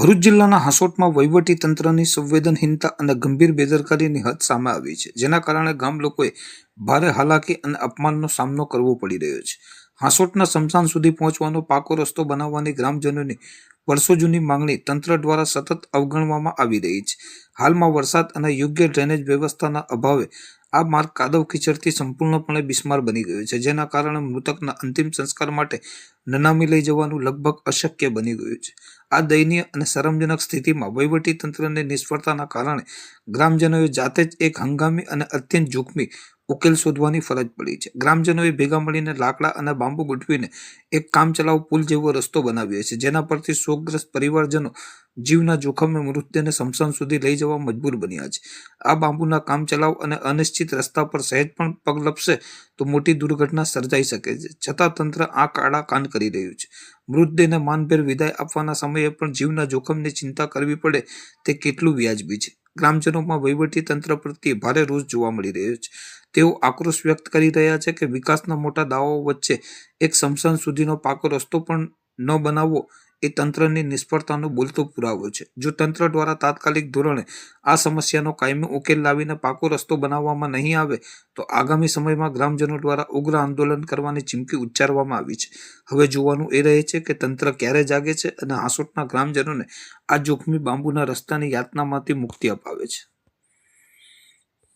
ભરૂચ જિલ્લાના હાંસોટમાં વહીવટી તંત્રની સંવેદનહીનતા અને ગંભીર બેદરકારીની હદ સામે આવી છે, જેના કારણે ગામ લોકોએ ભારે હાલાકી અને અપમાનનો સામનો કરવો પડી રહ્યો છે. હાંસોટના સ્મશાન સુધી પહોંચવાનો પાકો રસ્તો બનાવવાની ગ્રામજનોની વર્ષો જૂની માંગણી તંત્ર દ્વારા સતત અવગણવામાં આવી રહી છે. હાલમાં વરસાદ અને યોગ્ય ડ્રેનેજ વ્યવસ્થાના અભાવે આ માર્ગ કાદવ કીચડથી સંપૂર્ણપણે બિસ્માર બની ગયો છે, જેના કારણે મૃતકના અંતિમ સંસ્કાર માટે નનામી લઈ જવાનું લગભગ અશક્ય બની ગયું છે. આ દયનીય અને શરમજનક સ્થિતિમાં વહીવટી તંત્રની નિષ્ફળતાના કારણે ગ્રામજનોએ જાતે જ એક હંગામી અને અત્યંત જોખમી ઉકેલ શોધવાની ફરજ પડી છે. ગ્રામજનોએ ભેગા મળીને લાકડા અને બાંબુ ગોઠવીને એક કામચલાઉ પુલ જેવો રસ્તો બનાવ્યો છે, જેના પરથી શોકગ્રસ્ત પરિવારજનો જીવના જોખમે મૃતદેહને સમસાન સુધી લઈ જવા મજબૂર બન્યા છે. આ બાંબુના કામચલાઉ અને અનિશ્ચિત રસ્તા પર સહેજ પણ પગ લપશે તો મોટી દુર્ઘટના સર્જાઈ શકે છે. છતાં તંત્ર આ કાળા કાન કરી રહ્યું છે. મૃતદેહને માનભેર વિદાય આપવાના સમયે પણ જીવના જોખમની ચિંતા કરવી પડે તે કેટલું વ્યાજબી છે? ગ્રામજનોમાં વહીવટી તંત્ર પ્રત્યે ભારે રોષ જોવા મળી રહ્યો છે. તેઓ આક્રોશ વ્યક્ત કરી રહ્યા છે કે વિકાસના મોટા દાવાઓ વચ્ચે એક સ્મશાન સુધીનો પાકો રસ્તો પણ ન બનાવવો એ તંત્રની નિષ્ફળતાનો બોલતો પુરાવો છે. જો તંત્ર દ્વારા તાત્કાલિક ધોરણે આ સમસ્યાનો કાયમી ઉકેલ લાવીને પાકો રસ્તો બનાવવામાં નહીં આવે, તો આગામી સમયમાં ગ્રામજનો દ્વારા ઉગ્ર આંદોલન કરવાની ચીમકી ઉચ્ચારવામાં આવી છે. હવે જોવાનું એ રહે છે કે તંત્ર ક્યારે જાગે છે અને હાંસોટના ગ્રામજનોને આ જોખમી બાંબુના રસ્તાની યાતનામાંથી મુક્તિ અપાવે છે.